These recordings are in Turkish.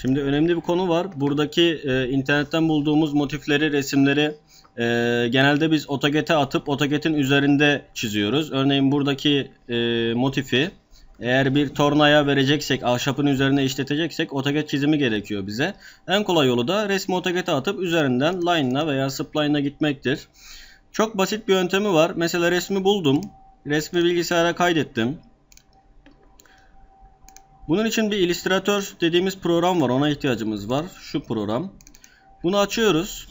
Şimdi önemli bir konu var. Buradaki e, internetten bulduğumuz motifleri, resimleri e, genelde biz AutoCAD'e atıp AutoCAD'in üzerinde çiziyoruz. Örneğin buradaki e, motifi eğer bir tornaya vereceksek, ahşapın üzerine işleteceksek AutoCAD çizimi gerekiyor bize. En kolay yolu da resmi AutoCAD'e atıp üzerinden line'ına veya spline'a gitmektir. Çok basit bir yöntemi var. Mesela resmi buldum. Resmi bilgisayara kaydettim. Bunun için bir Illustrator dediğimiz program var. Ona ihtiyacımız var. Şu program. Bunu açıyoruz.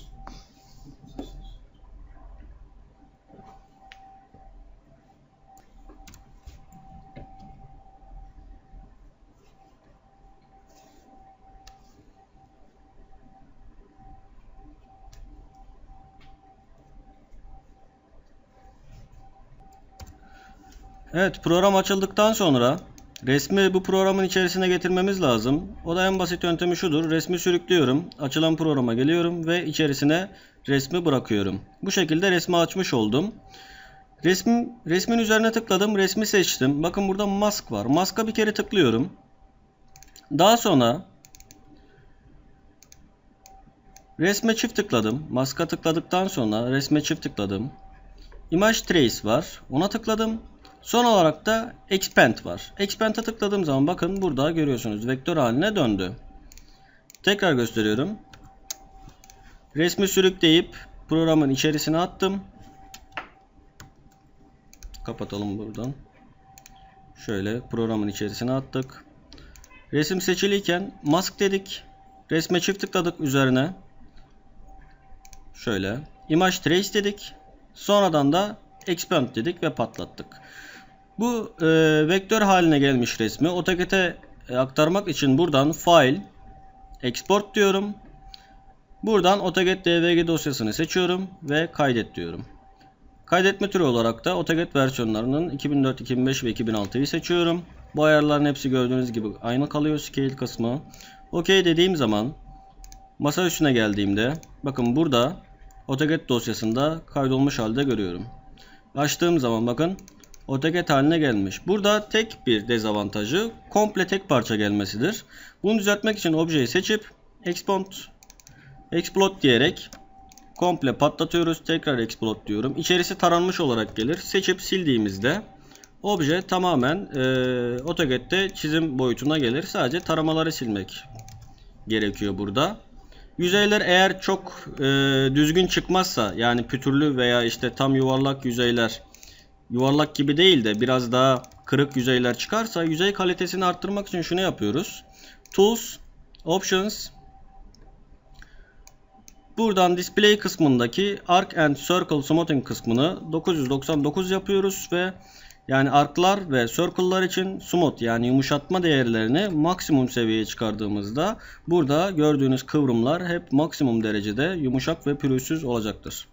Evet program açıldıktan sonra resmi bu programın içerisine getirmemiz lazım. O da en basit yöntemi şudur. Resmi sürüklüyorum. Açılan programa geliyorum ve içerisine resmi bırakıyorum. Bu şekilde resmi açmış oldum. Resmin, resmin üzerine tıkladım. Resmi seçtim. Bakın burada mask var. Maska bir kere tıklıyorum. Daha sonra resme çift tıkladım. Maska tıkladıktan sonra resme çift tıkladım. Image Trace var. Ona tıkladım. Son olarak da Expand var. Expand'a tıkladığım zaman bakın burada görüyorsunuz vektör haline döndü. Tekrar gösteriyorum. Resmi sürükleyip programın içerisine attım. Kapatalım buradan. Şöyle programın içerisine attık. Resim seçiliyken mask dedik. Resme çift tıkladık üzerine. Şöyle. Image Trace dedik. Sonradan da Expand dedik ve patlattık. Bu e, vektör haline gelmiş resmi AutoCAD'e e, aktarmak için buradan File, Export diyorum. Buradan AutoCAD DVG dosyasını seçiyorum ve kaydet diyorum. Kaydetme türü olarak da AutoCAD versiyonlarının 2004, 2005 ve 2006'yı seçiyorum. Bu ayarların hepsi gördüğünüz gibi aynı kalıyor scale kısmı. OK dediğim zaman masa üstüne geldiğimde bakın burada AutoCAD dosyasında kaydolmuş halde görüyorum. Açtığım zaman bakın AutoCAD haline gelmiş. Burada tek bir dezavantajı komple tek parça gelmesidir. Bunu düzeltmek için objeyi seçip expand explode diyerek komple patlatıyoruz. Tekrar explode diyorum. İçerisi taranmış olarak gelir. Seçip sildiğimizde obje tamamen e, AutoCAD'de çizim boyutuna gelir. Sadece taramaları silmek gerekiyor burada. Yüzeyler eğer çok e, düzgün çıkmazsa yani pütürlü veya işte tam yuvarlak yüzeyler yuvarlak gibi değil de biraz daha kırık yüzeyler çıkarsa yüzey kalitesini arttırmak için şunu yapıyoruz. Tools, Options Buradan Display kısmındaki Arc and Circle Smoothing kısmını 999 yapıyoruz ve yani arklar ve circle'lar için smooth yani yumuşatma değerlerini maksimum seviyeye çıkardığımızda burada gördüğünüz kıvrımlar hep maksimum derecede yumuşak ve pürüzsüz olacaktır.